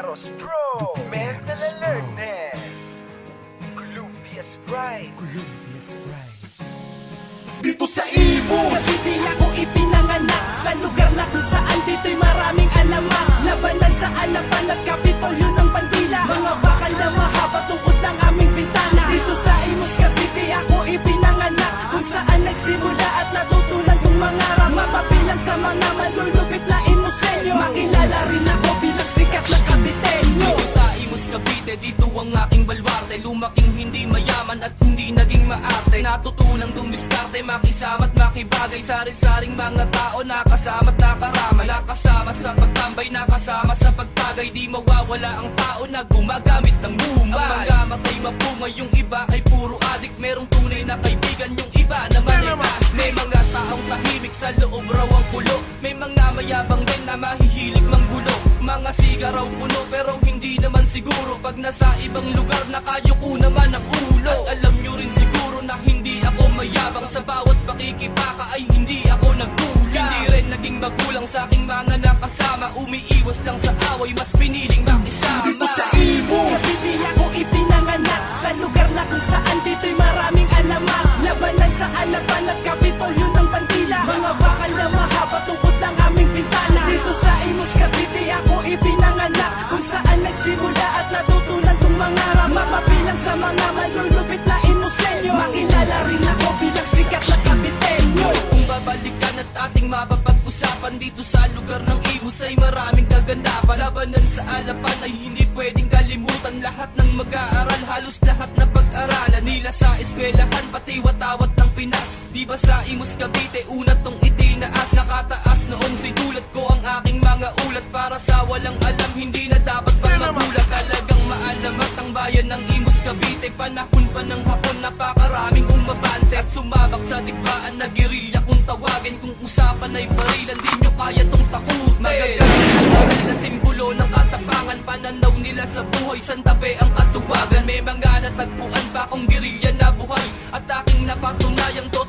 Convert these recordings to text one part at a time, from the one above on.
Meros Pro. Mental alertness. Columbia's Pride. Columbia's Pride. Dito sa Imus! Kasi di ako ipinanganak Sa lugar na kung saan dito'y maraming alamak Labanan sa alapan at kapitolyo ng bandila Mga bakal na mahaba tungkod ng aming bintana Dito sa Imus, Cavite ako ipinanganak Kung saan nagsimula at natutunan kong mangarap Mapapilang sa mga manlulupit na imusenyo Makilala rin ako ang aking balwarte. Lumaking hindi mayaman at hindi naging maarte. Natutunang dumiskarte, makisama't makibagay. Sari-saring mga tao, nakasama't nakarama Nakasama sa pagtambay, nakasama sa pagtagay. Di mawawala ang tao na gumagamit ng lumay Ang mga matay mapungay, yung iba ay puro adik. Merong tunay na kaibigan, yung iba naman ay plastic May mga taong tahimik sa loob raw ang kulo May mga mayabang din na mahihilig manggulo. Mga siga raw puno pero hindi siguro Pag nasa ibang lugar nakayo ko naman ang ulo. At alam nyo rin siguro na hindi ako mayabang Sa bawat pakikipaka ay hindi ako nagkulang. Hindi rin naging magulang sa aking mga nakasama. Umiiwas lang sa away mas piniling makisama mangarap Mapabilang sa mga malulupit na Imusenyo Makilala rin ako bilang sikat na Caviteño Kung babalikan at ating mapapag-usapan Dito sa lugar ng Imus ay maraming kagandapan. Labanan sa alapan ay hindi pwedeng kalimutan. Lahat ng mag-aaral, halos lahat na pag-aralan. Nila sa eskwelahan, pati watawat ng Pinas. Di ba sa Imus Cavite, una tong itinaas Imus Cavite Panahon pa ng hapon, napakaraming umabante At sumabak sa digmaan. Na gerilya kung tawagin Kung usapan ay barilan, di nyo kaya tong takutin oral na simbolo ng katapangan. Pananaw nila sa buhay, santabi ang katuwagan. May mga natagpuan pa kong gerilya na buhay. At aking napatunayang totoo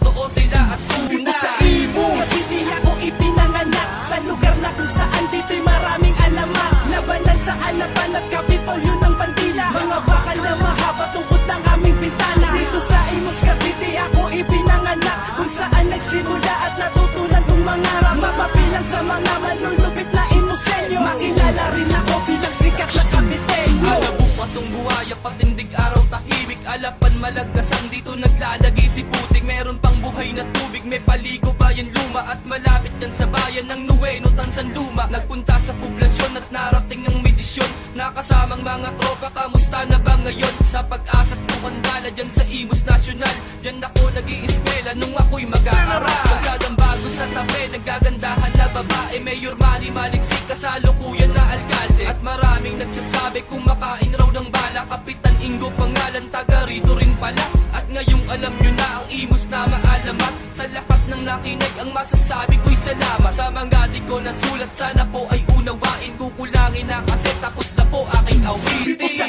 Alapan malagkasan dito naglalagi si putik. Meron pang buhay na tubig, may paligo bayan luma. At malapit yan sa bayan ng Nueno, Tansan Luma Nagpunta sa poblasyon at narating ng medisyon. Nakasamang mga tropa, kamusta na ba ngayon? Sa pag-asa at bukandala dyan sa Imus National Dyan ako nag eskwela nung ako'y mag-aaral. Kalsadang bago sa tabi, nagagandahan na babae. Mayor Manny Maliksik, kasalukuyan na alkalde. At maraming nagsasabi kumakain raw ng bala. Kapitan Ingo pangalan, taga rito nyo na maalamat Sa lahat ng nakinig. Ang masasabi ko'y salamat. Sa mga di ko nasulat sana po ay unawain. Kukulangin na kasi tapos na po aking awitin. Dito sa